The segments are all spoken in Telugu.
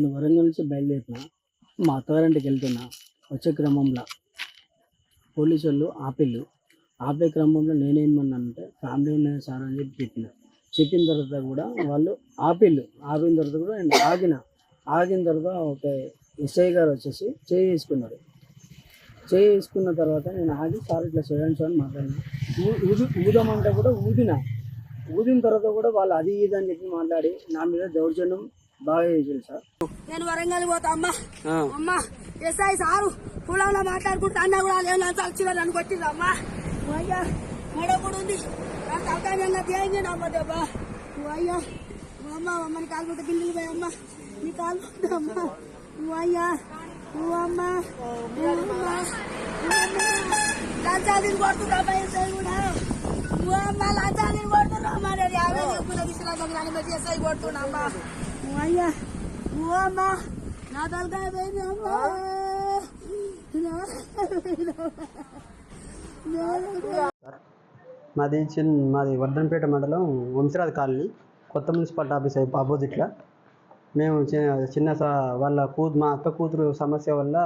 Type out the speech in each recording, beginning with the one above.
నేను వరంగల్ నుంచి బయలుదేరిన మా అత్తగారింటికి వెళ్తున్నా వచ్చే క్రమంలో పోలీసు వాళ్ళు ఆపిల్లు. ఆపే క్రమంలో నేనేమన్నానంటే ఫ్యామిలీ ఉన్నది సార్ అని చెప్పి చెప్పిన. చెప్పిన తర్వాత కూడా వాళ్ళు ఆపిల్లు. ఆపిన తర్వాత కూడా నేను ఆగిన. ఆగిన తర్వాత ఒక ఎస్ఐ గారు వచ్చేసి చేయి వేసుకున్నారు. చేయి వేసుకున్న తర్వాత నేను ఆగి సార్ ఇట్లా చేయండి సార్ అని ఊ- ఊదు ఊదమంటే కూడా ఊదిన. ఊదిన తర్వాత కూడా వాళ్ళు అది ఇది అని చెప్పి మాట్లాడి నా మీద దౌర్జన్యం బాగా సార్. నేను వరంగల్ పోతా అమ్మా. అమ్మా ఎస్ఐ సారు పొలంలో మాట్లాడుకుంటా అన్నా కూడా నేను అంత వచ్చిన నన్ను కొట్టింది అమ్మా. అయ్యా మెడ కూడా ఉంది. అంత అవకాశంగా తేంగి అమ్మ దెబ్బ. నువ్వు అయ్యా అమ్మ అమ్మని కాలు పోతే బిల్లులు పోయి అమ్మా. నీ కాలు అమ్మా. నువ్వు అయ్యా నువ్వు అమ్మ లంచాలు కొడుతున్నా ఎస్ఐ కూడా. నువ్వు అమ్మ లంచాలు కొడుతున్నా అమ్మ. నేను యాభై చెప్పున తీసుకురాక ఎస్ఐ కొడుతున్నా అమ్మా. అయ్యా. నువ్వు అమ్మ నా తలకాయ పోయింది అమ్మా. మాది చిన్న మాది వర్ధన్పేట మండలం వంశరాజ్ కాలనీ కొత్త మున్సిపాలిటీ ఆఫీస్ ఆపోజిట్లో మేము చిన్న స- వాళ్ళ కూ మా అక్క కూతురు సమస్య వల్ల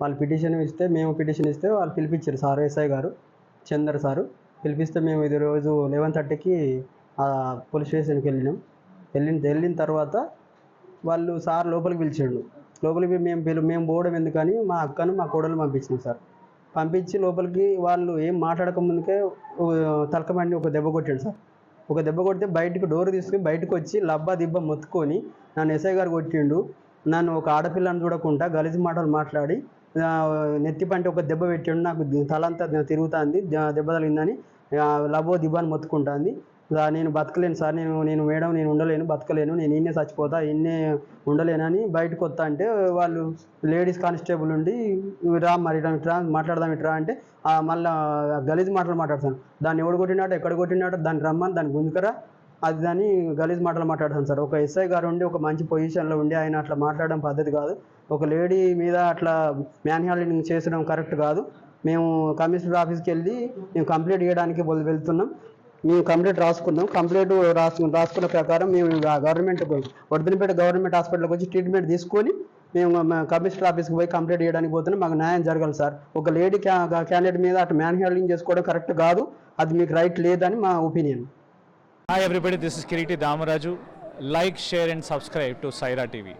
వాళ్ళు పిటిషన్ ఇస్తే మేము పిటిషన్ ఇస్తే వాళ్ళు పిలిపించారు సార్ ఎస్ఐ గారు చందర్ సారు. పిలిపిస్తే మేము ఇది రోజు లెవెన్ థర్టీకి పోలీస్ స్టేషన్కి వెళ్ళినాం. వెళ్ళిన వెళ్ళిన తర్వాత వాళ్ళు సార్ లోపలికి పిలిచిండు. లోపలికి మేము పిలు మేము పోవడం ఎందుకని మా అక్కను మా కోడలు పంపించినాం సార్. పంపించి లోపలికి వాళ్ళు ఏం మాట్లాడక ముందుకే తలకమండి ఒక దెబ్బ కొట్టాడు సార్. ఒక దెబ్బ కొడితే బయటకు డోర్ తీసుకుని బయటకు వచ్చి లబ్బా దిబ్బ మొత్తుకొని నన్ను ఎస్ఐ గారు కొట్టిండు. నన్ను ఒక ఆడపిల్లని చూడకుండా గలిజి మాటలు మాట్లాడి నెత్తి పంటి ఒక దెబ్బ పెట్టిండు. నాకు తలంతా తిరుగుతుంది దెబ్బ తగిలిందని లబ్బో లబో దిబ్బ అని మొత్తుకుంటుంది. నేను బతకలేను సార్ నేను నేను మేడం నేను ఉండలేను బతకలేను నేను ఇన్నే చచ్చిపోతా ఇన్నే ఉండలేనని బయటకు వస్తా అంటే వాళ్ళు లేడీస్ కానిస్టేబుల్ ఉండి రా మరి ఇట్రా మాట్లాడదాం ఇట్రా అంటే మళ్ళీ మళ్ళా గలీజ్ మాటలు మాట్లాడతాను. దాన్ని ఎవడు కొట్టినాడు ఎక్కడ కొట్టినాడు దాన్ని రమ్మని దాన్ని గుంజుకరా అది దాన్ని గలీజ్ మాటలు మాట్లాడతాను సార్. ఒక ఎస్ఐ గారు ఉండి ఒక మంచి పొజిషన్లో ఉండి ఆయన అట్లా మాట్లాడడం పద్ధతి కాదు. ఒక లేడీ మీద అట్లా మ్యాన్ హ్యాండ్లింగ్ చేసడం కరెక్ట్ కాదు. మేము కమిషనర్ ఆఫీస్కి వెళ్ళి మేము కంప్లీట్ ఇవ్వడానికి వెళ్తున్నాం. మేము కంప్లైంట్ రాసుకున్నాం. కంప్లైంట్ రాసుకు రాసుకున్న ప్రకారం మేము గవర్నమెంట్ వర్ధనపేట గవర్నమెంట్ హాస్పిటల్కి వచ్చి ట్రీట్మెంట్ తీసుకొని మేము కమిషనర్ ఆఫీస్కి పోయి కంప్లైంట్ చేయడానికి పోతున్నాం మాకు న్యాయం జరగాలి సార్. ఒక లేడీ క్యాండిడేట్ మీద అటు మ్యాన్ హ్యాండ్లింగ్ చేసుకోవడం కరెక్ట్ కాదు. అది మీకు రైట్ లేదని మా opinion. Hi everybody this is Kireeti Damaraju like share and subscribe to Saira TV